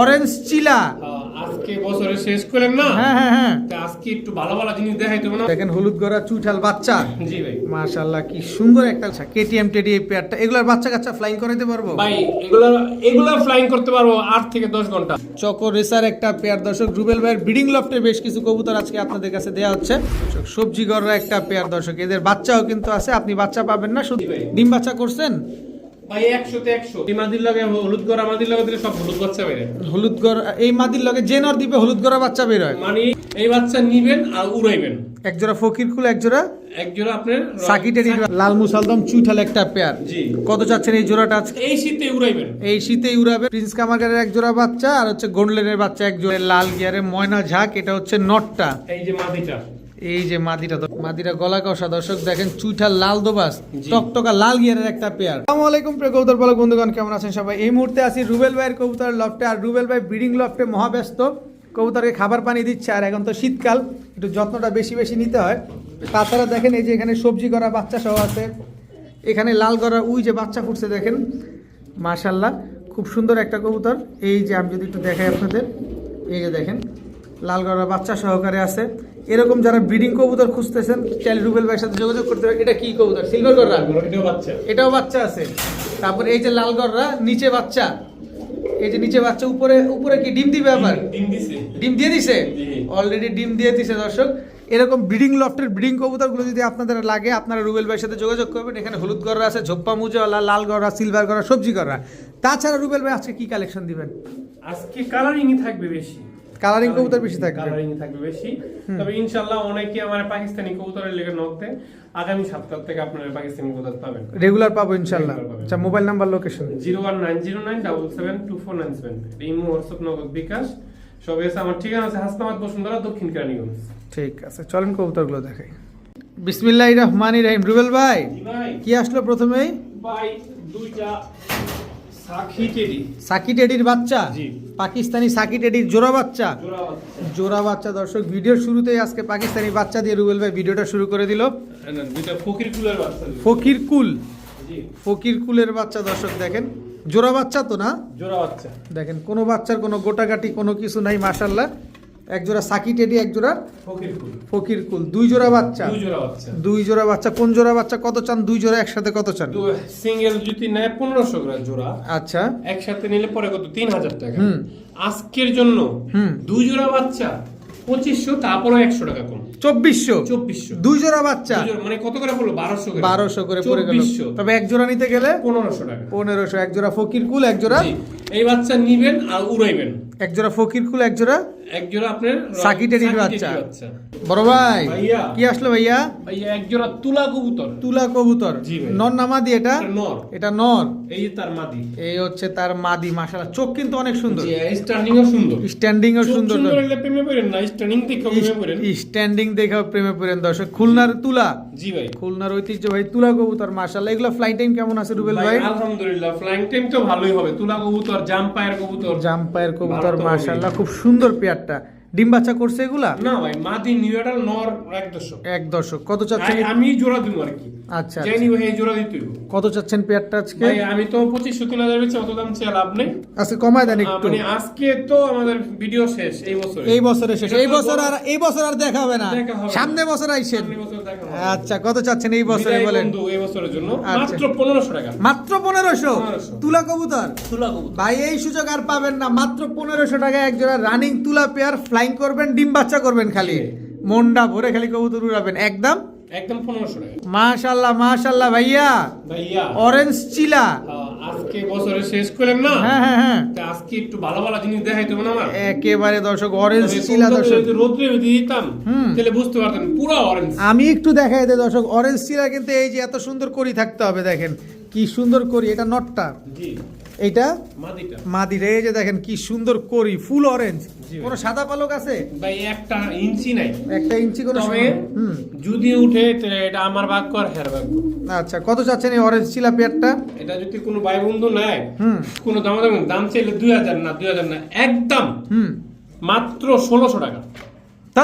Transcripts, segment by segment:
Orange চিলা আজকে বছরে শেষ করেন না? হ্যাঁ হ্যাঁ হ্যাঁ। আজকে একটু ভালো ভালো জিনিস দেখাই না? দেখেন হলুদ গড়া চুইঠাল বাচ্চা। জি ভাই। মাশাল্লাহ কি সুন্দর একটা কেটিএম টেডি এই পেয়ারটা এগুলার বাচ্চা কাচ্চা ফ্লাইং করাইতে পারব? ভাই এগুলা এগুলা ফ্লাইং করতে পারব আট থেকে দশ ঘণ্টা। চকো রেসার একটা পেয়ার দর্শক রুবেল ভাইয়ের ব্রিডিং লফটে বেশ কিছু কবুতর আজকে আপনাদের কাছে দেওয়া হচ্ছে। সবজি গড়রা একটা পেয়ার দর্শক এদের বাচ্চাও কিন্তু আছে। আপনি বাচ্চা পাবেন না। শুধু। ডিম বাচ্চা করছেন? ভাই একশোতে একশো। মাদির লগে হলুদ গড়া মাদির লগে দিলে সব হলুদ বাচ্চা বেড়ে হলুদ গড় এই মাদির লগে যে নর দিবে হলুদ গড়া বাচ্চা বের হয়। মানে এই বাচ্চা নিবেন আর উড়াইবেন। একজোড়া ফকির কুল একজোড়া একজোড়া আপনার সাকি লাল মুসালদম চুইঠাল একটা পেয়ার জি। কত চাচ্ছেন এই জোড়াটা এই শীতে উড়াইবেন। এই শীতেই উড়াবে। প্রিন্স কামাগারের এক জোড়া বাচ্চা আর হচ্ছে গোল্ডেনের বাচ্চা এক জোড়া লাল গিয়ারে ময়না ঝাঁক এটা হচ্ছে নটটা। এই যে মাদিটা। এই যে মাদিরা মাদিরা গলা কষা দর্শক দেখেন চুইঠাল লাল দোবাস। টকটকা লাল গিয়ারের একটা পেয়ার আসসালামু আলাইকুম প্রিয় কবুতর পালক বন্ধুগণ কেমন আছেন সবাই? এই মুহূর্তে আছি রুবেল ভাইয়ের কবুতর লফটে আর রুবেল ভাই ব্রিডিং লফটে মহাব্যস্ত। কবুতরকে খাবার পানি দিচ্ছে আর এখন তো শীতকাল একটু যত্নটা বেশি বেশি নিতে হয়। তাছাড়া দেখেন এই যে এখানে সবজি করা বাচ্চা সহ আছে। এখানে লাল করা উই যে বাচ্চা ফুটছে দেখেন। মাশাল্লাহ খুব সুন্দর একটা কবুতর। এই যে আমি যদি একটু দেখাই আপনাদের এই যে দেখেন লাল গড়া বাচ্চা সহকারে আছে। এরকম যারা ব্রিডিং কবুতর খুঁজতেছেন চাইলে রুবেল ভাইয়ের সাথে যোগাযোগ করতে পারেন। এটা কি কবুতর? সিলভার গড়রা এটাও বাচ্চা। এটাও বাচ্চা আছে। তারপর এই যে লাল গড়রা নিচে বাচ্চা। এই যে নিচে বাচ্চা উপরে উপরে কি ডিম দিবে আবার? ডিম দিছে। ডিম দিয়ে দিছে? জি। অলরেডি ডিম দিয়ে দিছে দর্শক। এরকম ব্রিডিং লফটের ব্রিডিং কবুতরগুলো যদি আপনাদের লাগে আপনারা রুবেল ভাইয়ের সাথে যোগাযোগ করবেন। এখানে হলুদ গড়রা আছে ঝোপ্পা মুজওয়ালা লাল গড়রা সিলভার গড়রা সবজি গড়রা তাছাড়া রুবেল ভাই আজকে কি কালেকশন দিবেন? আজকে কালারিংই থাকবে বেশি। কালারিং কবুতর বেশি থাকবে। কালারিং থাকবে বেশি। তবে ইনশাআল্লাহ অনেকে আমার পাকিস্তানি কবুতরের লেগে নক দেয়। আগামী সপ্তাহ থেকে আপনারা পাকিস্তানি কবুতর পাবেন। রেগুলার পাবো পাবেন। আচ্ছা mobile number location zero one nine zero nine double seven two four nine seven imo WhatsApp Nagad bKash. সব এসে আমার ঠিকানা আছে হাসনাবাদ বসুন্ধরা দক্ষিণ কেরানীগঞ্জ। ঠিক আছে চলেন কবুতরগুলো দেখাই। বিসমিল্লাহ রহমান রহিম। রুবেল ভাই। কি আসলো প্রথমেই? ভাই দুইটা সাকি টেডির বাচ্চা? পাকিস্তানি সাকি টেডির জোড়া বাচ্চা? জোড়া বাচ্চা। দর্শক ভিডিওর শুরুতেই আজকে পাকিস্তানি বাচ্চা দিয়ে রুবেল ভাই ভিডিওটা শুরু করে দিল। ফকির কুলের বাচ্চা ফকির কুল? ফকির কুলের বাচ্চা দর্শক দেখেন। জোড়া বাচ্চা তো না? জোড়া বাচ্চা। দেখেন কোনো বাচ্চার কোনো গোটাগাটি কোনো কিছু নাই মাশাল্লাহ এক জোড়া সাকি টেডি এক জোড়া ফকির কুল। দুই জোড়া বাচ্চা? দুই জোড়া বাচ্চা। কোন জোড়া বাচ্চা? কত চান? দুই জোড়া একসাথে কত চান? সিঙ্গেল যদি নেয় পনেরোশো গ্রাম জোড়া। আচ্ছা। একসাথে নিলে পরে কত? তিন হাজার টাকা। হুম। আজকের জন্য হুম। দুই জোড়া বাচ্চা পঁচিশশো তারপরে একশো টাকা কম। চব্বিশশো? চব্বিশশো। দুই জোড়া বাচ্চা? মানে কত করে পড়ল? বারোশো করে। বারোশো করে পড়ে গেল। তবে এক জোড়া নিতে গেলে পনেরোশো টাকা। পনেরোশো। এক জোড়া ফকির কুল এক জোড়া এই বাচ্চা নিবেন আর উড়াইবেন। এক জোড়া ফকির কুল এক জোড়া এক জোড়া আপনার সাকি টেডির বাচ্চা। বড় ভাই কি আসলো ভাইয়া? ভাইয়া এক জোড়া তুলা কবুতর। তুলা কবুতর। নর নামাদি এটা? এটা নর। এটা নর। এই তার মাদি। এই হচ্ছে তার মাদি মাশাআল্লাহ। চোখ কিন্তু অনেক সুন্দর। জি স্টার্নিং ও সুন্দর। স্ট্যান্ডিং ও সুন্দর সুন্দর প্রেমে পড়েন না স্টার্নিং থেকে প্রেমে পড়েন। স্ট্যান্ডিং দেখে প্রেমে পড়েন দর্শক। খুলনার তুলা। জি ভাই। খুলনার ঐতিহ্য ভাই তুলা কবুতর মাশাআল্লাহ। এগুলো ফ্লাইং টাইম কেমন আছে রুবেল ভাই ভাই? আলহামদুলিল্লাহ ফ্লাইং টাইম তো ভালোই হবে। তুলা কবুতর জাম্পায়ার কবুতর। জাম্পায়ের কবুতর মাশাআল্লাহ খুব সুন্দর পেয়ারটা। ডিম বাচ্চা করছে এগুলা? না ভাই মাদি নর এক দশক। এক দর্শক কত চাচ্ছেন? আমি জোড়া দিব আর কি। আচ্ছা যাই আচ্ছা। নিব এই জোড়া দিতে কত চাচ্ছেন পেয়ারটা আজকে? ভাই আমি তো বেচে অত দাম চেয়ে লাভ নেই। আজকে কমায় দেন একটু। মানে আজকে তো আমাদের ভিডিও শেষ এই বছর। এই বছরে শেষ। এই বছর আর এই বছর আর দেখা হবে না। সামনে বছর আইসেন। আচ্ছা কত চাচ্ছেন এই বছরে বলেন? এই বছরের জন্য। আচ্ছা। মাত্র পনেরোশো টাকা। মাত্র 1500 তুলা কবুতর? তুলা কবুতর। ভাই এই সুযোগ আর পাবেন না। মাত্র পনেরোশো টাকা এক জোড়া রানিং তুলা পেয়ার ফ্লাইং করবেন ডিম বাচ্চা করবেন খালি। মনটা ভরে খালি কবুতর উড়াবেন। একদম? একদম পনেরোশো টাকা। মাশাল্লাহ মাশাল্লাহ ভাইয়া। ভাইয়া। অরেঞ্জ চিলা। আজকে বছরে শেষ করেন না? হ্যাঁ হ্যাঁ হ্যাঁ। আজকে একটু ভালো ভালো জিনিস দেখাই দেবো না আমার? একেবারে দর্শক অরেঞ্জ চিলা দর্শক। রোদ্রে দিতাম। হুম। তাহলে বুঝতে পারতেন পুরো অরেঞ্জ আমি একটু দেখাই দেয় দর্শক অরেঞ্জ চিলা কিন্তু এই যে এত সুন্দর করি থাকতে হবে দেখেন। কি সুন্দর করি এটা নটটা। জি। এইটা? মাদিটা। মাদির এই যে দেখেন কি সুন্দর করি ফুল অরেঞ্জ। কোনো সাদা পালক আছে? ভাই একটা ইঞ্চি নাই। একটা ইঞ্চি কোনো তবে যদি উঠে এটা আমার ভাগ কর হের ভাগ্য আচ্ছা কত চাচ্ছেন এই অরেঞ্জ চিলা পেয়ারটা এটা যদি কোনো ভাই বন্ধু নেয় হুম। কোনো দাম দাম দাম চাইলে দুই হাজার না দুই হাজার না একদম হুম। মাত্র ষোলোশো টাকা। তা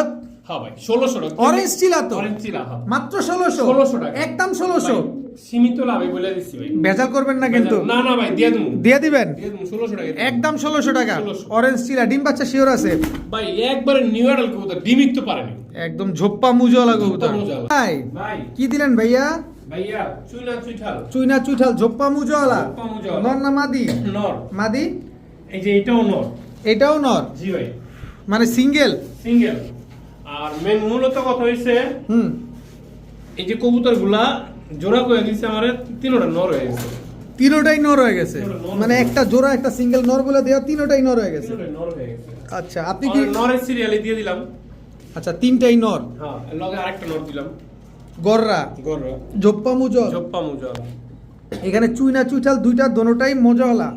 হ্যাঁ ভাই ষোলোশো টাকা। অরেঞ্জ চিলা তো? অরেঞ্জ চিলা হ্যাঁ। মাত্র ষোলোশো? 1600 টাকা। একদম ষোলোশো? সীমিত লাভে বলে দিচ্ছি ভাই। ভেজাল করবেন না কিন্তু? না না ভাই দিয়ে দেবো দিয়ে দিবেন? ষোলোশো টাকা একদম ষোলোশো টাকা। অরেঞ্জ চিলা ডিম বাচ্চা শিওর আছে। ভাই একবারে নিউ অ্যাডাল কবুতর তো পারেনি। একদম ঝোপ্পা মুজওয়ালা কবুতর। ভাই কি দিলেন ভাইয়া? ভাইয়া চুইনা চুইঠাল। চুইনা চুইঠাল ঝোপ্পা মুজওয়ালা। নর না মাদি? নর। মাদি? এই যে এটাও নর। এটাও নর? জি ভাই। মানে সিঙ্গেল সিঙ্গেল আর মেন মূলত কথা হইছে হুম। এই যে কবুতরগুলা জোড়া করে দিচ্ছে আমার তিনোটা নর হয়ে গেছে। তিনোটাই নর হয়ে গেছে? মানে একটা জোড়া একটা সিঙ্গেল নর বলে দেওয়া তিনোটাই নর হয়ে গেছে? আচ্ছা আপনি কি নরের সিরিয়ালে দিয়ে দিলাম। আচ্ছা তিনটাই নর। হ্যাঁ লগে আরেকটা নর দিলাম। গররা। গররা। জোপ্পা জপ্পা মুজা এখানে চুইনা চুইঠাল দুইটা দোনোটাই মজাওয়ালা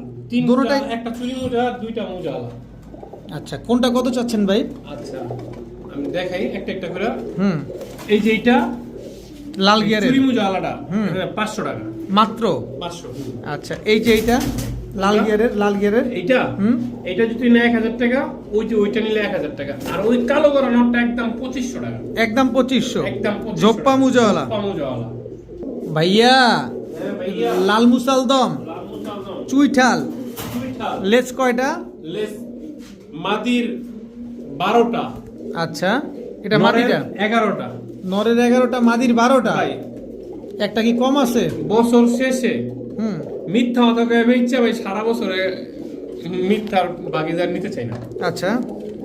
দোনোটাই একটা চুরি মোজা দুইটা আচ্ছা কোনটা কত চাচ্ছেন ভাই? আচ্ছা আমি দেখাই একটা একটা করে। হুম। এই যে এইটা লাল গিয়ারের? চুরি মোজা আলাদা। হুম। পাঁচশো টাকা। মাত্র? পাঁচশো আচ্ছা এই যে এইটা লাল এটা? গিয়ারের লাল গিয়ারের? এইটা? হুম। এইটা যদি নেয় এক হাজার টাকা ওই যে ওইটা নিলে এক হাজার টাকা। আর ওই কালো করা নোটটা একদম পঁচিশশো টাকা। একদম পঁচিশশো? একদম 2500 জোপ্পা। মুজাওয়ালা? জোপ্পা মুজাওয়ালা। ভাইয়া হ্যাঁ লাল মুসালদম চুইঠাল? লেজ কয়টা? লেস মাদির বারোটা। আচ্ছা এটা মাদিটা? এগারোটা। নরের এগারোটা মাদির বারোটা। একটা কি কম আছে? বছর শেষে। হুম। মিথ্যা কয়ে আমি ইচ্ছা ভাই সারা বছরে মিথ্যার বাগিদার নিতে চাই না। আচ্ছা।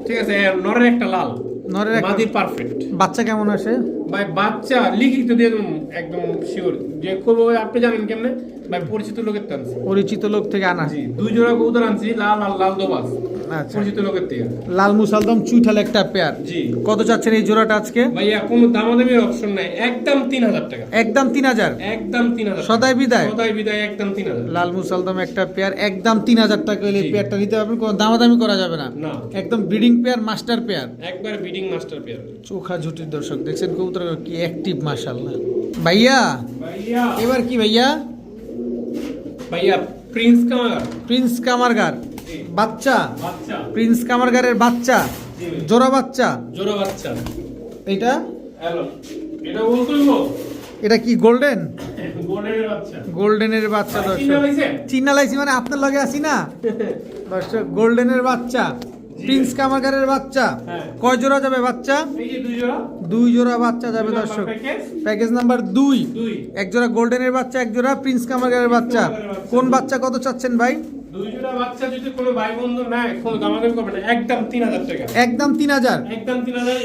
ঠিক আছে নরের একটা লাল নরের মাদির পারফেক্ট বাচ্চা কেমন আসে? ভাই বাচ্চা লিখিত দিয়ে একদম শিওর যে করব আপনি জানেন কেমনে? ভাই পরিচিত লোকের পরিচিত লোক থেকে আনা। জি দুই জোড়া কবুতর আনছি লাল আর লাল দোবাস। আচ্ছা। পরিচিত লোকের থেকে। লাল মুসালদম চুইঠাল একটা পেয়ার জি। কত চাচ্ছেন এই জোড়াটা আজকে? ভাইয়া কোনো দামাদামির অপশন নাই। একদম তিন হাজার টাকা। একদম তিন হাজার? একদম তিন হাজার সদাই বিদায়? সদাই বিদায় একদম তিন হাজার। লাল মুসালদম একটা পেয়ার একদম তিন হাজার টাকা হলে পেয়ারটা নিতে পারবেন কোনো দামাদামি করা যাবে না। না। একদম ব্রিডিং পেয়ার মাস্টার পেয়ার একবার ব্রিডিং মাস্টার পেয়ার চোখা ঝুটির দর্শক দেখছেন কবুতর কি অ্যাক্টিভ মাশাল্লাহ ভাইয়া ভাইয়া। এবার কি ভাইয়া? ভাইয়া প্রিন্স কামার প্রিন্স কামারগার বাচ্চা। প্রিন্স কামারগারের বাচ্চা। জোড়া বাচ্চা। জোড়া বাচ্চা। এটা এটা বল হইবো এটা কি গোল্ডেন গোল্ডেনের বাচ্চা। দর্শক। চিন্না লাইছি মানে আপনার লগে আসি না? দর্শক গোল্ডেনের বাচ্চা। প্রিন্স কামারগারের বাচ্চা। হ্যাঁ। কয় জোড়া যাবে বাচ্চা? দুই জোড়া। বাচ্চা যাবে দর্শক। প্যাকেজ, নাম্বার দুই। এক জোড়া গোল্ডেনের বাচ্চা এক জোড়া প্রিন্স কামারগারের বাচ্চা। কোন বাচ্চা কত চাচ্ছেন ভাই? একদম তিন হাজার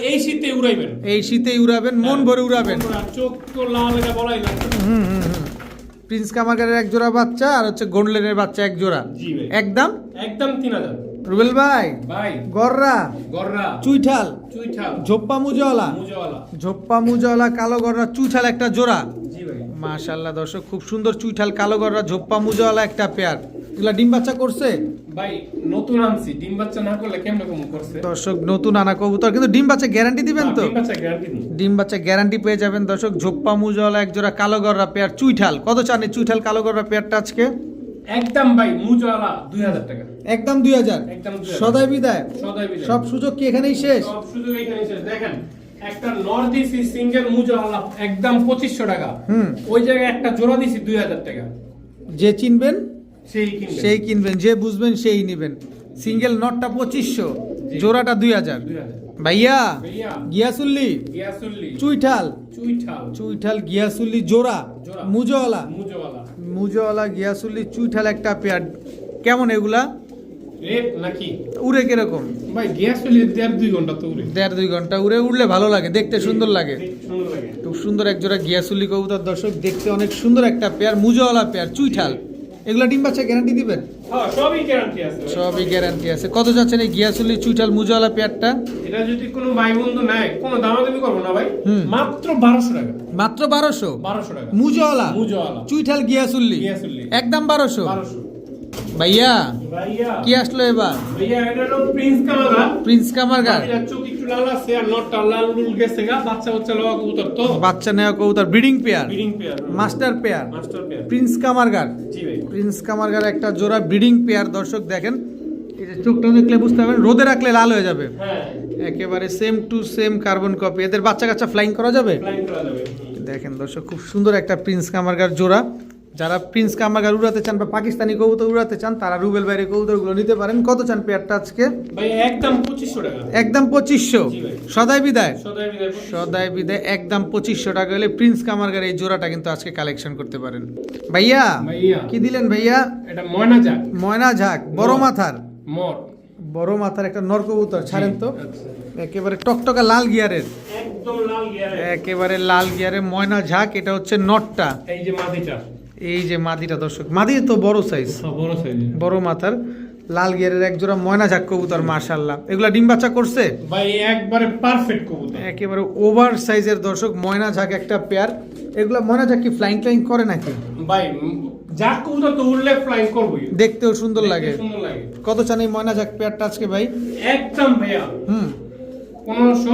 এই শীতে উড়াইবেন। এই শীতে উড়াবেন মন ভরে উড়াবেন। চোখ তো লাল এটা বলাই হুম হুম প্রিন্স কামারগারের এক জোড়া বাচ্চা আর হচ্ছে গোল্ডেনের বাচ্চা এক জোড়া। একদম? একদম তিন হাজার। রুবেল ভাই ভাই গররা গররা চুইঠাল চুইঠাল ঝোপ্পা মুজওয়ালা মুজাওয়ালা। ঝোপ্পা মুজওয়ালা কালো গররা চুইঠাল একটা জোড়া। জি ভাই। মাশাল্লাহ দর্শক খুব সুন্দর চুইঠাল কালো গররা ঝোপ্পা মুজওয়ালা একটা পেয়ার এগুলা ডিম বাচ্চা করছে? ভাই নতুন আনছি ডিম বাচ্চা না করলে কেমন কম করছে? দর্শক নতুন আনা কবুতর কিন্তু ডিম বাচ্চা গ্যারান্টি দিবেন তো? ডিম বাচ্চা গ্যারান্টি ডিম বাচ্চা গ্যারান্টি পেয়ে যাবেন দর্শক ঝোপ্পা মুজওয়ালা এক জোড়া কালো গররা পেয়ার চুইঠাল। কত চান এই চুইঠাল কালো গররা পেয়ারটা আজকে? একদম ভাই মুজাওয়ালা দুই হাজার টাকা। একদম দুই হাজার। একদম 2000 সদাই বিদায়। সদাই বিদায়। সব সুযোগ কি এখানেই শেষ? সব সুযোগ এখানে শেষ। দেখেন একটা সিঙ্গেল মুজাওয়ালা একদম পঁচিশশো টাকা। হুম। ওই জায়গায় একটা জোড়া দিছি দুই হাজার টাকা। যে চিনবেন সেই কিনবে সেই কিনবেন যে বুঝবেন সেই নিবেন। সিঙ্গেল নটটা পঁচিশশো জোড়াটা দুই হাজার। ভাইয়া গিয়াসুল্লি। চুইঠাল। চুইঠাল। চুইঠাল গিয়াসুল্লি জোড়া। জোড়া। মুজওয়ালা। মুজাওয়ালা। মুজওয়ালা গিয়াসুল্লি চুইঠাল একটা পেয়ার। কেমন এগুলা? রেট নাকি? উড়ে কীরকম? ভাই গিয়াসুল্লি দেড় দুই ঘণ্টা তো উড়ে। দেড় দুই ঘণ্টা উড়ে উড়লে ভালো লাগে দেখতে সুন্দর লাগে। খুব সুন্দর একজোড়া গিয়াসুলি গিয়াসুল্লি কবুতর দর্শক দেখতে অনেক সুন্দর একটা পেয়ার মুজওয়ালা পেয়ার চুইঠাল। এগুলা ডিম বাচ্চা গ্যারান্টি দিবেন? হ্যাঁ সবই গ্যারান্টি আছে। সবই গ্যারান্টি আছে। কত যাচ্ছেন এই গিয়াসুল্লি চুইঠাল মুজওয়ালা পেয়ারটা? এটা যদি কোনো ভাই বন্ধু নেয় কোনো দামাদামি করব না ভাই। মাত্র বারোশো টাকা। মাত্র বারোশো? বারোশো টাকা। মুজওয়ালা? মুজাওয়ালা। চুইঠাল গিয়াসুল্লি গিয়াসুল্লি। একদম বারোশো? বারোশো। ভাইয়া কি আসলো এবার? প্রিন্স কামাগা প্রিন্স কামারগার লাল আছে আর নটটা লাল লুল গেছে গা বাচ্চা বাচ্চা লওয়া কবুতর তো। বাচ্চা নেওয়া কবুতর breeding pair. Breeding pair master pair. Master pair. Prince কামারগার। জি ভাই। প্রিন্স কামারগার একটা জোড়া ব্রিডিং পেয়ার দর্শক দেখেন। চোখটা দেখলে বুঝতে পারবেন রোদে রাখলে লাল হয়ে যাবে। হ্যাঁ। একেবারে same to same carbon copy এদের বাচ্চা কাচ্চা ফ্লাইং করা যাবে। দেখেন দর্শক খুব সুন্দর একটা প্রিন্স কামারগার জোড়া। যারা প্রিন্স কামারগার উড়াতে চান বা পাকিস্তানি কবুতর উড়াতে চান তারা রুবেল বাইরের কবুতরগুলো নিতে পারেন। কত চান পেয়ারটা আজকে? একদম পঁচিশশো টাকা। একদম পঁচিশশো। সদাই বিদায়। সদাই বিদায় 2500 সদাই বিদায় একদম পঁচিশশো টাকা হলে প্রিন্স কামারগার এই জোড়াটা কিন্তু আজকে কালেকশন করতে পারেন। ভাইয়া কি দিলেন ভাইয়া? এটা ময়না যাক ময়না ঝাক বড় মাথার। মর। বড় মাথার একটা নর কবুতর ছাড়েন তো। আচ্ছা। একেবারে টকটকা লাল গিয়ারের। একদম লাল গিয়ারে একেবারে লাল গিয়ারের ময়না ঝাক এটা হচ্ছে নটটা। এই যে মাদিটা। এই যে মাদিটা দর্শক মাদির তো বড় সাইজ বড় সাইজ বড় মাথার। লাল গিয়ারের এক জোড়া ময়না ঝাক কবুতর মাশাআল্লাহ। এগুলা ডিম বাচ্চা করছে? ভাই একবারে পারফেক্ট কবুতর। একেবারে ওভার সাইজের দর্শক ময়না ঝাক একটা পেয়ার এগুলা ময়না ঝাক কি ফ্লাইং ফ্লাইং করে নাকি? ভাই ঝাক কবুতর তো দেখতেও সুন্দর লাগে। কত চান এই ময়না ঝাক পেয়ারটা আজকে ভাই? একদম ভাইয়া। হুম। 1500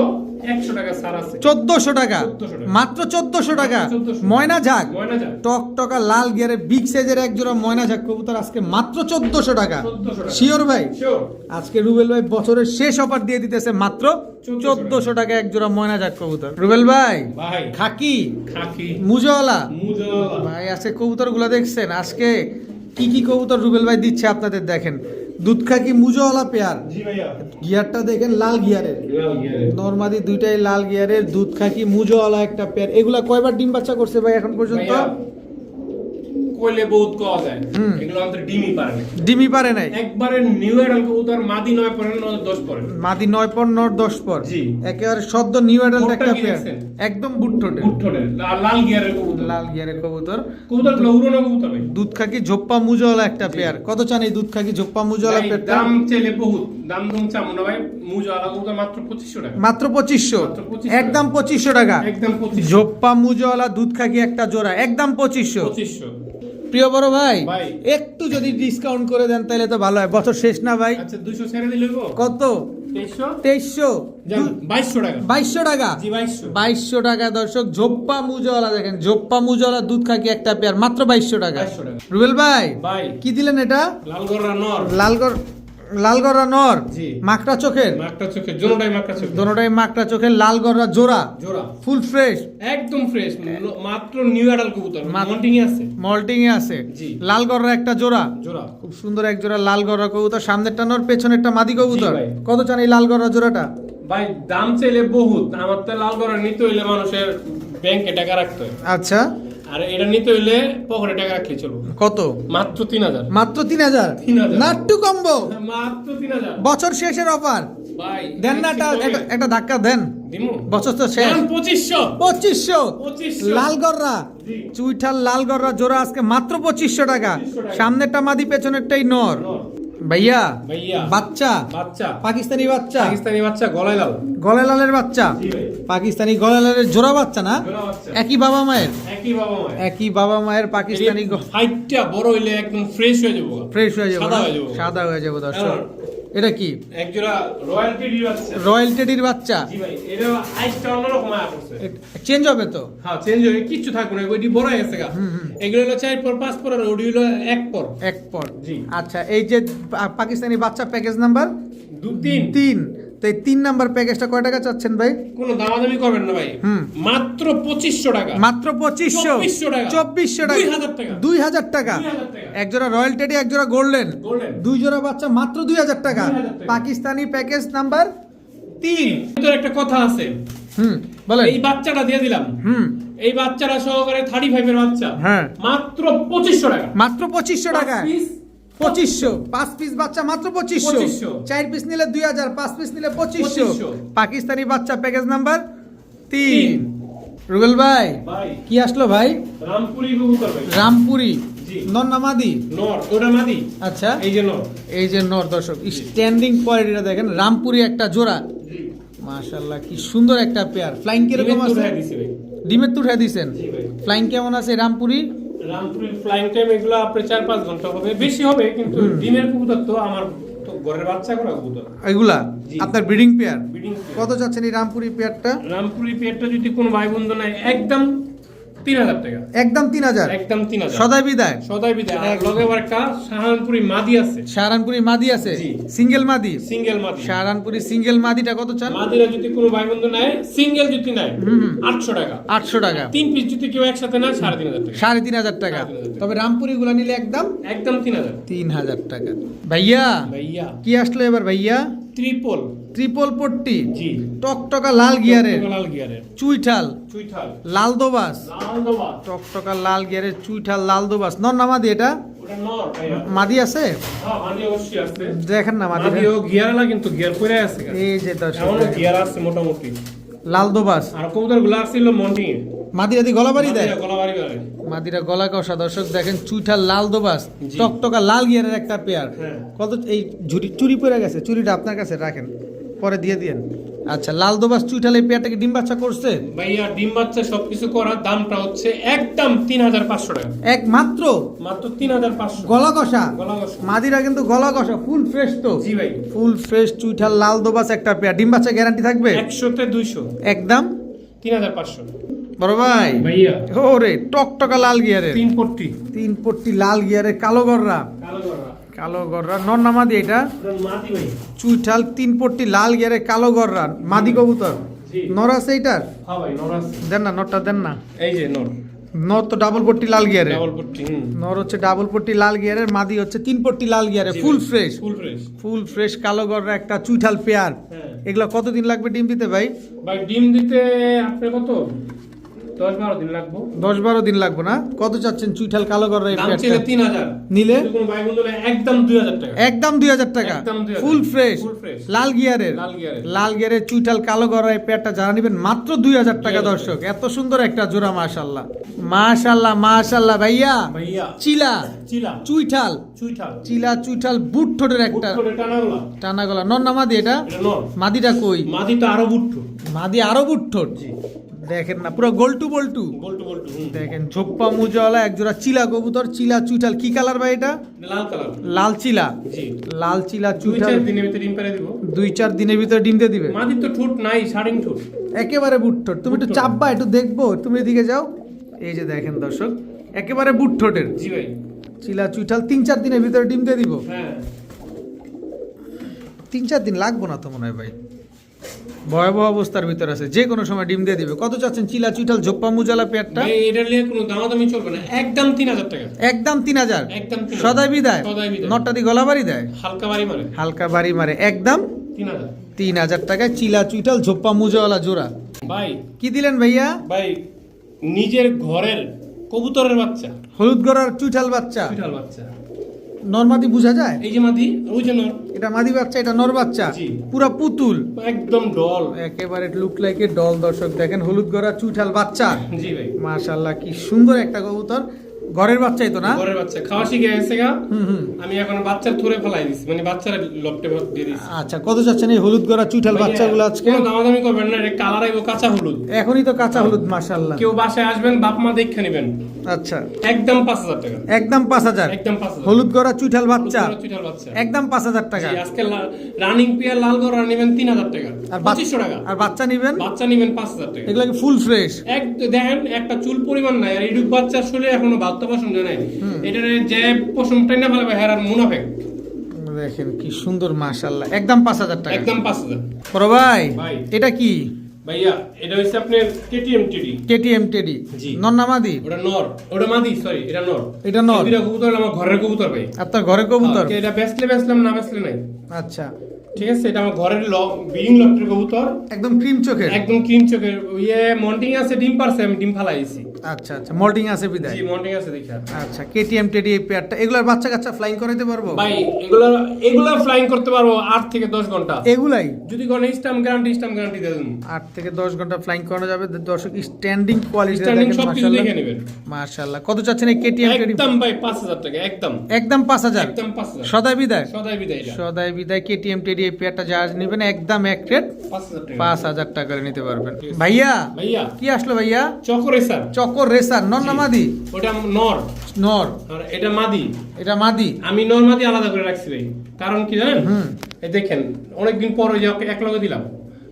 চোদ্দশো টাকা। মাত্র চোদ্দশো টাকা। ময়না ঝাক। টক টকা লাল গিয়ারের বিগ সাইজের এক জোড়া ময়না ঝাক কবুতর আজকে মাত্র চোদ্দশো টাকা। শিওর ভাই? আজকে রুবেল ভাই বছরের শেষ অফার দিয়ে দিতেছে মাত্র 1400 চোদ্দশো টাকা এক জোড়া ময়না ঝাক কবুতর। রুবেল ভাই? খাকি? মুজওয়ালা? ভাই আজকে কবুতরগুলো দেখছেন? আজকে কি কি কবুতর রুবেল ভাই দিচ্ছে আপনাদের দেখেন। দুধ খাকি মুজোওয়ালা পেয়ার? গিয়ারটা দেখেন লাল গিয়ারের। নর্মাদি দুইটাই লাল গিয়ারের দুধ খাকি মুজোওয়ালা একটা পেয়ার। এগুলা কয়বার ডিম বাচ্চা করছে ভাই এখন পর্যন্ত? কইলে বহুত কওয়া যায়। এগুলো ডিমই পারে না। ডিমি পারে নাই? একবারে নিউ এডাল কবুতর মাদি নয় পরে নয় দশ পরে মাদি নয় পর জি। একেবারে সদ্য নিউ ঠোঁটটা একটা পেয়ার একদম বুটঠোটে লাল গিয়ারের কবুতর। লাল গিয়ারের কবুতর। কবুতরগুলো উড়ানো কবুতর ভাই। দুধ খাকি ঝোপ্পা মুজওয়ালা একটা পেয়ার কত চান এই দুধ খাকি ঝোপ্পা মুজওয়ালা পেয়ারটা দাম চেলে বহুত। দাম দুম চামো না ভাই। মুজ আলা কবুতর মাত্র পঁচিশশো টাকা। মাত্র পঁচিশশো? 2500 একদম পঁচিশশো টাকা? একদম পঁচিশ ঝোপ্পা মুজওয়ালা দুধ খাকি একটা জোড়া। একদম পঁচিশশো? পঁচিশশো। প্রিয় বড় ভাই। একটু যদি ডিসকাউন্ট করে দেন তাহলে তো ভালো হয়। বছর শেষ না ভাই? আচ্ছা দুইশো ছেড়ে দিলে কত? টাকা। বাইশশো টাকা? দর্শক। ঝোপ্পা মুজওয়ালা দেখেন ঝোপ্পা মুজওয়ালা দুধ খাকি একটা পেয়ার? মাত্র বাইশশো টাকা। রুবেল ভাই ভাই। কি দিলেন এটা? লালগড়া লালগড় লালগড়া নর। মাকড়া চোখের? মাকটা চোখে জোনোটাই মাকটা চোখে দোনোটাই মাকড়া চোখের লালগড়া জোড়া? জোড়া। Full fresh? একদম ফ্রেশ মাত্র নিউ অ্যাডাল কবুতর মন্টিং এ আছে। মল্টিং এ আছে। জি। লালগড়া একটা জোড়া? জোড়া। খুব সুন্দর এক জোড়া লালগড়া কবুতর সামনেরটা নর পেছনেরটা মাদি কবুতর। কত চান এই লালগড়া জোড়াটা? ভাই দাম চাইলে বহুত আমার তো লালগড়া নিতে হইলে মানুষের ব্যাংকে টাকা রাখতে হয়। আচ্ছা। আর এটা নিতে হইলে পকেটে টাকা রাখলে চলবে। কত? মাত্র তিন হাজার। মাত্র তিন হাজার? নাট্টু কম্বো? মাত্র তিন হাজার। বছর শেষের অফার। দেন না একটা ধাক্কা দেন। বছর তো শেষ। পঁচিশশো। লালগড়রা। লালগড়রা জোড়া আজকে মাত্র পঁচিশশো টাকা। সামনেরটা মাদি পেছনেরটাই নর। নর। ভাইয়া ভাইয়া বাচ্চা বাচ্চা। পাকিস্তানি বাচ্চা। পাকিস্তানি বাচ্চা গলায় লাল। গলায় লালের বাচ্চা পাকিস্তানি গলায় লালের জোড়া বাচ্চা না? একই বাবা মায়ের? একই বাবা মায়ের। একই বাবা মায়ের পাকিস্তানি ফাইটটা বড় হইলে একদম ফ্রেশ হয়ে যাব। ফ্রেশ হয়ে যাবে। সাদা হয়ে যাব। হয়ে। দর্শক। এটা কি? রয়্যাল টেডির বাচ্চা। চেঞ্জ হবে তো? হ্যাঁ চেঞ্জ হবে কিচ্ছু থাকবে না ওইটি বড় হয়ে গেছে এগুলো হলো চার পর পাঁচ পর আর ওটি হলো এক পর। এক পর। জি। আচ্ছা এই যে পাকিস্তানি বাচ্চা প্যাকেজ নাম্বার দু তিন। তিন। এই তিন নাম্বার প্যাকেজটা কয় টাকা চাচ্ছেন ভাই? কোনো দামাদামি করবেন না ভাই। হুম। মাত্র পঁচিশশো টাকা। মাত্র পঁচিশশো? 2400 টাকা। চব্বিশশো টাকা। 2000 টাকা। দুই হাজার টাকা। 2000 টাকা। এক জোড়া রয়্যাল টেডি এক জোড়া গোল্ডেন। গোল্ডেন। দুই জোড়া বাচ্চা মাত্র দুই হাজার টাকা। 2000 টাকা। পাকিস্তানি প্যাকেজ নাম্বার তিন। তোর একটা কথা আছে। হুম বলেন। এই বাচ্চাটা দিয়ে দিলাম। হুম। এই বাচ্চাটা সহকারে থার্টি ফাইভ এর বাচ্চা। হ্যাঁ। মাত্র পঁচিশশো টাকা। মাত্র পঁচিশশো টাকা পঁচিশশো। পাঁচ পিস বাচ্চা মাত্র পঁচিশশো। চার পিস নিলে দুই হাজার পাঁচ পিস নিলে পঁচিশশো। পাকিস্তানি বাচ্চা প্যাকেজ নাম্বার তিন। রুবেল ভাই কি আসলো ভাই? রামপুরি। নর ওটা মাদি। আচ্ছা। এই যে নর। এই যে নর দর্শক স্ট্যান্ডিং কোয়ালিটিটা দেখেন রামপুরি একটা জোড়া। জি। মাশাল্লাহ কি সুন্দর একটা পেয়ার ফ্লাইং কীরকম আছে? হয়ে ডিমের তো উঠে দিছেন? ফ্লাইং কেমন আছে রামপুরি? রামপুরি ফ্লাইং টাইম এগুলো আপনার চার পাঁচ ঘণ্টা হবে। বেশি হবে কিন্তু ডিমের কবুতর তো আমার তো ঘরের বাচ্চা করা কবুতর এগুলা? আপনার ব্রিডিং পেয়ার কত যাচ্ছেন এই রামপুরি পেয়ারটা রামপুরি পেয়ারটা যদি কোনো ভাই বন্ধু নাই একদম তিন হাজার টাকা। একদম তিন হাজার? একদম তিন হাজার। সদাই বিদায়। সদাই বিদায়। আর লগে আবার একটা সাহারানপুরি মাদি আছে। সাহারানপুরি মাদি আছে? সিঙ্গেল মাদি? সিঙ্গেল মাদি। সাহারানপুরি সিঙ্গেল মাদিটা কত চান? মাদিরা যদি কোনো ভাই বন্ধু নেয় সিঙ্গেল যদি নেয়। আটশো টাকা। আটশো টাকা। তিন পিস যদি কেউ একসাথে নেয় সাড়ে তিন হাজার টাকা। সাড়ে তিন হাজার টাকা। সাড়ে তিন হাজার টাকা। তবে রামপুরি গুলা নিলে একদম? একদম তিন হাজার। তিন হাজার টাকা। ভাইয়া ভাইয়া। কি আসলো এবার ভাইয়া? ত্রিপল। ত্রিপল পট্টি জি। টকটকা লাল গিয়ারের লাল গিয়ারের। চুইঠাল চুইঠাল। লাল দোবাস লাল দোবা টকটকা লাল গিয়ারের চুইঠাল লাল দোবাস নর না মাদি এটা? মাদি আছে? হ্যাঁ আছে। দেখেন না মাদি গিয়ার না কিন্তু গিয়ার পরে আছে এই যে দর্শক গিয়ার আছে মোটামুটি। লাল দোবাস আর কবুতরগুলো আসছিল মন্টিং। এ মাদি আদি গলাবাড়ি দেয়? গলাবাড়ি করে। মাদিরা গলা কষা দর্শক দেখেন চুইঠাল লাল দোবাস। টকটকা লাল গিয়ারের একটা পেয়ার হ্যাঁ। কত এই ঝুড়ি চুরি পড়ে গেছে চুরিটা আপনার কাছে রাখেন। পরে দিয়ে দিয়েন। আচ্ছা লাল দোবাস চুইঠাল এই পেয়ারটাকে ডিম বাচ্চা করছে? ভাইয়া ডিম বাচ্চা সবকিছু করার দামটা হচ্ছে একদম তিন হাজার পাঁচশো টাকা। এক মাত্র? মাত্র তিন হাজার পাঁচশো গলা কষা গলা কষা। মাদিরা কিন্তু গলা কষা ফুল ফ্রেশ তো। জি ভাই। ফুল ফ্রেশ চুইঠাল লাল দোবাস একটা পেয়ার। ডিম বাচ্চা গ্যারান্টি থাকবে? একশোতে দুইশো। একদম? তিন হাজার পাঁচশো। বড় ভাই। ভাইয়া। ওরে টকটকা লাল গিয়ারের। তিন পট্টি। তিন পট্টি লাল গিয়ারের কালো গররা। কালো গড়া কালো গররা। নর না মাদি এটা? চুইঠাল তিন পট্টি লাল গিয়ারে কালো গররা। মাদি কবুতর। নর আছে এইটার? হ্যাঁ দেন না নরটা দেন না। এই যে নর। নর তো ডাবল পট্টি লাল গিয়ারে নর হচ্ছে ডাবল পট্টি লাল গিয়ারের মাদি হচ্ছে তিন পট্টি লাল গিয়ারে full fresh full fresh full fresh কালো গররা একটা চুইঠাল পেয়ার। হ্যাঁ। এগুলা কতদিন লাগবে ডিম দিতে ভাই? ভাই ডিম দিতে আপনি কত? দশ বারো দিন লাগবো। দশ বারো দিন লাগবে না? কত চাচ্ছেন চুইঠাল কালো গররা এই দাম পেয়ারটা তিন হাজার। নিলে? যদি কোনো ভাই বন্ধু নেয়, একদম দুই হাজার টাকা। একদম দুই হাজার টাকা? একদম 2000 ফুল ফ্রেশ লাল গিয়ারের? লাল গিয়ারের। লাল গিয়ারের চুইঠাল কালো গড়া এই পেয়ারটা যারা নেবেন মাত্র দুই হাজার টাকা দর্শক। এত সুন্দর একটা জোড়া মাশাল্লাহ মাশাল্লাহ মাশাল্লাহ ভাইয়া। ভাইয়া। চিলা। চিলা। চুইঠাল। চুইঠাল। চিলা চুইঠাল বুট ঠোঁটের একটা টানাগুলা। টানা গলা নর না মাদি এটা? মাদিটা কই? মাদি তো আরও বুট্টু মাদি আরও বুট ঠোঁট জি। দেখেন না পুরো গোলটু বল্টু বল্টু বল্টু। দেখেন ঝোপ্পা মুজওয়ালা একজোড়া চিলা কবুতর চিলা চুইঠাল। কি কালার ভাই এটা? লাল কালার। লাল চিলা? জি। লাল চিলা দুই চার দিনের ভিতরে ডিম পেরে দিব। দুই চার দিনের ভিতরে ডিম দিয়ে দিবে? মাদি তো ঠোঁট নাই সাড়িং ঠোঁট। একেবারে বুটঠোঁট তুমি একটু। চাপবা একটু দেখব তুমি এদিকে যাও। এই যে দেখেন দর্শক একেবারে বুটঠোঁটের জি ভাই। চিলা চুইঠাল তিন চার দিনের ভিতরে ডিম দিয়ে দিব। হ্যাঁ। তিন চার দিন লাগবো না তো মনে হয় ভাই। ভয়াবহ অবস্থার ভিতর আছে। যে কোনো সময় ডিম দিয়ে দিবে। কত চাচ্ছেন? চিলা চুইঠাল ঝোপ্পা মুজালা পেয়ারটা এটা নিয়ে কোনো দামাদামি চলবে না। একদম তিন হাজার টাকা। একদম তিন হাজার? একদম সদাই বিদায়। নটটা দিয়ে গলা বাড়ি দেয়? হালকা বাড়ি মারে। হালকা বাড়ি মারে। একদম তিন হাজার। তিন হাজার টাকায় চিলা চুইঠাল ঝোপ্পা মুজাওয়ালা জোড়া। ভাই। কি দিলেন ভাইয়া? ভাই নিজের ঘরের কবুতরের বাচ্চা। হলুদ গড়ার চুইঠাল বাচ্চা। পিঠাল বাচ্চা। নর্মাদি বোঝা যায়? এই যে মাদি ওই যে নর। এটা মাদি বাচ্চা এটা নর বাচ্চা? জি। পুরা পুতুল? একদম ডল। একেবারে লুক লাইক এ ডল দর্শক। দেখেন হলুদ গড়া চুঠাল বাচ্চা। জি ভাই। মাশাআল্লাহ কি সুন্দর একটা কবুতর। ঘরের বাচ্চাই তো না? ঘরের বাচ্চা। খাওয়া শিখে গেছে গা। হুম হুম। আমি এখন বাচ্চার থুরে ফেলাই দিছি। মানে বাচ্চারা লপটে দিয়ে দিছি। আচ্ছা কত চাচ্ছেন এই হলুদ গড়া চুইঠাল বাচ্চাগুলো আজকে? কোনো দামাদামি করবেন না এটা কালার আইবো কাঁচা হলুদ। এখনই তো কাঁচা হলুদ মাশাল্লাহ কেউ বাসায় আসবেন বাপ মা দেখে নেবেন। আচ্ছা। একদম পাঁচ হাজার টাকা। একদম পাঁচ হাজার? একদম পাঁচ হাজার। হলুদ গড়া চুইঠাল বাচ্চা? চিঠাল বাচ্চা। একদম পাঁচ হাজার টাকা? জি, আজকে রানিং পেয়ার লাল গড়া নেবেন তিন হাজার টাকা। আর বাচ- পঁচিশশো টাকা। আর বাচ্চা নিবেন? বাচ্চা নেবেন পাঁচ হাজার টাকা। এগুলা কি ফুল ফ্রেশ এক দেখেন একটা চুল পরিমাণ নাই। আর ইডুক বাচ্চার শরীরে এখনও পশম এটার যে পশম টাইনা ফেলাবে হেরার মুনাফেক। দেখেন কি সুন্দর মাশাল্লাহ একদম পাঁচ হাজার টাকা। একদম পাঁচ হাজার। বড় ভাই। এটা কি? ভাইয়া এটা হচ্ছে আপনার কেটিএম টিডি। KTM teddy. নন্নামাদি ওটা নর। ওটা মাদি সরি এটা নর। এটা নর। এটা কবুতর আমার ঘরের কবুতর ভাই। আপনার ঘরে কবুতর? হ্যাঁ, এটা বেচলে বেচলাম না বেচলে নাই। আচ্ছা। ঠিক আছে এটা আমার ঘরের লটের কবুতর। একদম ক্রিম চোখের? একদম ক্রিম চোখের। ইয়ে মন্টিং আছে ডিম পারছে আমি ডিম ফালাইছি। আচ্ছা আচ্ছা। মোল্ডিং আছে বিদায়। জি মন্টিং আছে দেখা আচ্ছা কেটিএম টেডি এই পেয়ারটা এগুলার বাচ্চা কাচ্চা ফ্লাইং করাইতে পারব? ভাই এগুলো এগুলো ফ্লাইং করতে পারব আট থেকে দশ ঘণ্টা। এগুলাই? যদি কোনো স্টাম গ্যারান্টি স্টাম গ্যারান্টি দেন। আট থেকে দশ ঘণ্টা ফ্লাইং করানো যাবে। দর্শক স্ট্যান্ডিং কোয়ালিটি স্ট্যান্ডিং সব কিছু দেখে নেবেন। মাশাআল্লাহ। কত চাচ্ছেন এই কেটিএম টেডি একদম ভাই পাঁচ হাজার টাকা একদম। একদম পাঁচ হাজার? একদম পাঁচ হাজার। সদাই বিদায়? সদাই বিদায় সদাই বিদায় কেটিএম টেডি এই পেয়ারটা চার্জ নেবেন একদম এক রেট পাঁচ হাজার টাকা। পাঁচ হাজার টাকা নিতে পারবেন। ভাইয়া ভাইয়া। কি আসলো ভাইয়া? চকরে স্যার চক্কর রেসার নর না মাদি? ওটা নর। নর। এটা মাদি। এটা মাদি। আমি নর মাদি আলাদা করে রাখছি ভাই। কারণ কি জানেন। এই দেখেন অনেকদিন পর ওই যে এক লগে দিলাম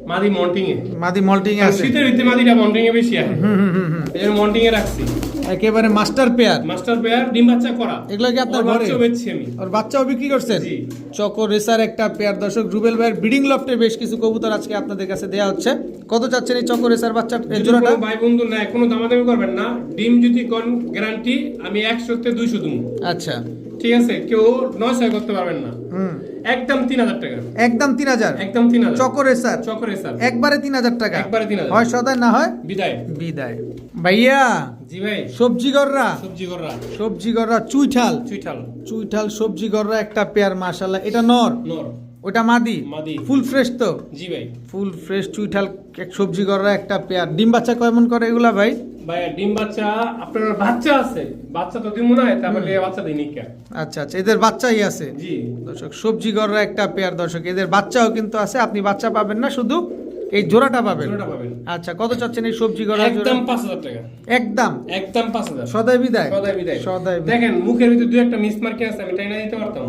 মাদি মন্টিং এ মাদি মল্টিং আছে। শীতের ঋতুতে মাদিটা মন্টিং এ বেশি আছে হুম হুম হুম মন্টিং এ রাখছি। একেবারে মাস্টার পেয়ার। মাস্টার পেয়ার ডিম বাচ্চা করা। এগুলো কি আপনার ঘরে? বাচ্চা বেচছি আমি। আর বাচ্চাও বিক্রি করছেন? জি। চকো রেসার একটা পেয়ার। দর্শক রুবেল ভাইয়ের ব্রিডিং লফটে বেশ কিছু কবুতর আজকে আপনাদের কাছে দেয়া হচ্ছে। কত চাচ্ছেন এই চকো রেসার বাচ্চা এই জোড়াটা? ভাই বন্ধু না কোনো দামাদামি করবেন না। ডিম যদি কোন গ্যারান্টি আমি 100 তে 200 দেব। আচ্ছা। ঠিক আছে কেউ নয় ছয় করতে পারবেন না। একদম তিন হাজার টাকা। একদম তিন হাজার? একদম তিন হাজার। চকো রেসার চকরে স্যার। একবারে তিন হাজার টাকা? একবারে 3,000 হয় সদায় না হয়? বিদায়। বিদায়। ভাইয়া জি ভাই। সবজি গররা? সবজি কররা সবজি গররা চুইঠাল? চুইঠাল। চুইঠাল সবজি গররা একটা পেয়ার মাশাল্লাহ এটা নর? নর। ওটা মাদি? মাদি। ফুল ফ্রেশ তো? জি ভাই। ফুল ফ্রেশ চুইঠাল সবজি গররা একটা পেয়ার। ডিম বাচ্চা কয়মন করে এগুলা ভাই? ভাই ডিম বাচ্চা আপনার বাচ্চা আছে। বাচ্চা তো না বাচ্চা দিই আচ্ছা আচ্ছা এদের বাচ্চাই আছে। জি। দর্শক সবজি গড়রা একটা পেয়ার দর্শক এদের বাচ্চাও কিন্তু আছে আপনি বাচ্চা পাবেন না শুধু এই জোড়াটা পাবেন? আচ্ছা কত চাচ্ছেন এই সবজি গররা একদম পাঁচ হাজার টাকা। একদম? একদম পাঁচ হাজার। সদাই বিদায়? সদাই বিদায়। সদাই বিদায়। দেখেন মুখের ভিতরে দুই একটা মিস মার্কিং আছে আমি টাইনা দিতে পারতাম।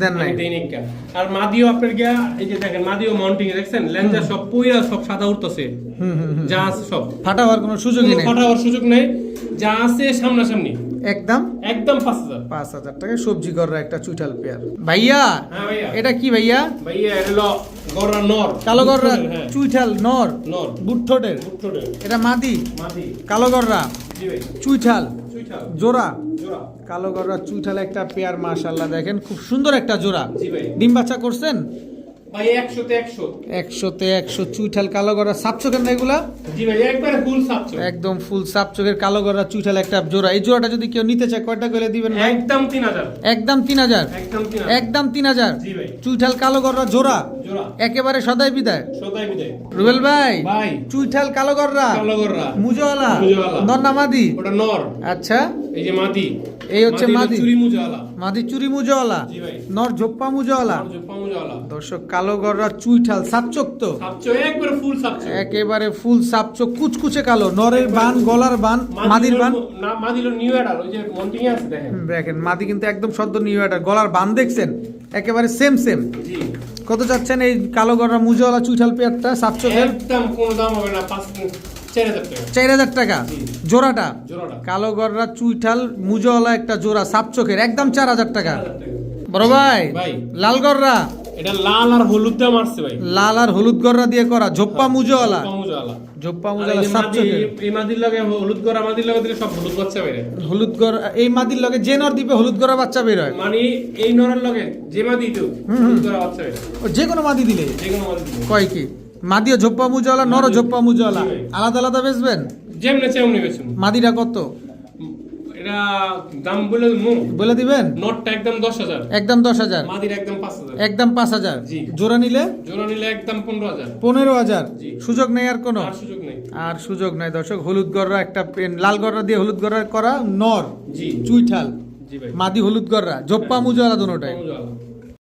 দেন নাই। দেই আর মাদিও আপনার গিয়া এই যে দেখেন মাদিও মাউন্টিং এ দেখছেন লেঞ্জা সব পুইরা সব সাদা উঠতেছে। হুম হুম। যা আছে সব। ফাটা হওয়ার কোনো সুযোগই কোনো নেই। ফাটা হওয়ার সুযোগ নেই। যা আছে সামনাসামনি। একদম? একদম পাঁচ হাজার। পাঁচ হাজার টাকায় সবজি গররা একটা চুইঠাল পেয়ার। ভাইয়া হ্যাঁ ভাইয়া। এটা কি ভাইয়া? ভাইয়া হলো গররা নর। কালো গররা হ্যাঁ। চুইঠাল নর। নর। বুটঠোটের। এটা মাদি। মাদি। কালো গররা জি ভাই। চুইঠাল। জোড়া। কালো গররা চুইঠাল একটা পেয়ার মাশাল্লাহ দেখেন খুব সুন্দর একটা জোড়া। জি ভাই। ডিম বাচ্চা করছেন? ভাই একশো। চুইঠাল কালো গররা সাপচো কেন এগুলা? জি ভাই একবারে ফুল সাতশো একদম ফুল সাপচোকের কালো গররা চুইঠাল একটা জোড়া। এই জোড়াটা যদি কেউ নিতে চায় কয়টা করে দিবেন ভাই? একদম একদম একদম জি ভাই। চুইঠাল কালো গররা জোড়া? জোড়া। একেবারে সদাই বিদায়। সদাই বিদায়। রুবেল ভাই ভাই। চুইঠাল কালো মুজোয়ালা মুজোওয়ালা। নন্নামাদি ওটা নর। আচ্ছা। এই যে মাদি। এই হচ্ছে মাদি। চুরি মুজাওয়ালা। মাদি চুরি ভাই। নর ঝোপ্পা মুজাওয়ালা। দর্শক কালো গররা চুইঠাল সাপচোক তো একবারে ফুল সাতশো একেবারে ফুল সাপচোক কুচকুচে কালো। নরের বান গলার বান মাদির বান। না মাদিল নিউ এডাল ওই যে মন্টিং আছে দেখেন। দেখেন মাদি কিন্তু একদম সদ্য নিউ এটা গলার বান দেখছেন? একেবারে সেম সেম জি। কত চাচ্ছেন এই কালো গররা মুজোয়ালা চুইঠাল পেয়ারটা? সাপচোকের একদম কোনো দাম হবে না পাঁচ চার হাজার টাকা। জোড়াটা? কালো চুইঠাল একটা জোড়া একদম চার হাজার টাকা। বড় ভাই। লাল এটা লাল আর হলুদ দাম আসছে ভাই। লাল আর হলুদ গররা দিয়ে করা ঝোপ্পা মুজোয়ালা ঝোপ্পা এই মাদির লগে হলুদ গড়া মাদির লগে দিলে সব হলুদ বাচ্চা বেরে হলুদ গর এই মাদির লগে যে নর দিবে হলুদ গরা বাচ্চা বের হয়। মানে এই নরের লগে যে মাদি তো হলুদ গড়া বাচ্চা বেরে ও যে কোনো মাদি দিলে? যে কোনো মাদি দিলে। কয় কি? মাদিও ঝোপ্পা মুজোয়ালা নর ঝোপ্পা ভাই। আলাদা আলাদা বেচবেন? যেমনে বেচুন। মাদিটা কত? এটা দাম বলে বলে দিবেন? নটটা একদম একদম মাদির একদম। জোড়া নিলে? জোড়া নিলে একদম। সুযোগ নেই আর কোনো? আর সুযোগ নেই। আর সুযোগ নাই দর্শক। হলুদ গররা একটা পেন লাল গররা দিয়ে হলুদ গররা করা নর। জি। চুইঠাল। জি ভাই। মাদি হলুদ গররা। জোপ্পা মুজোয়ালা দুটাই কমজোয়ালা।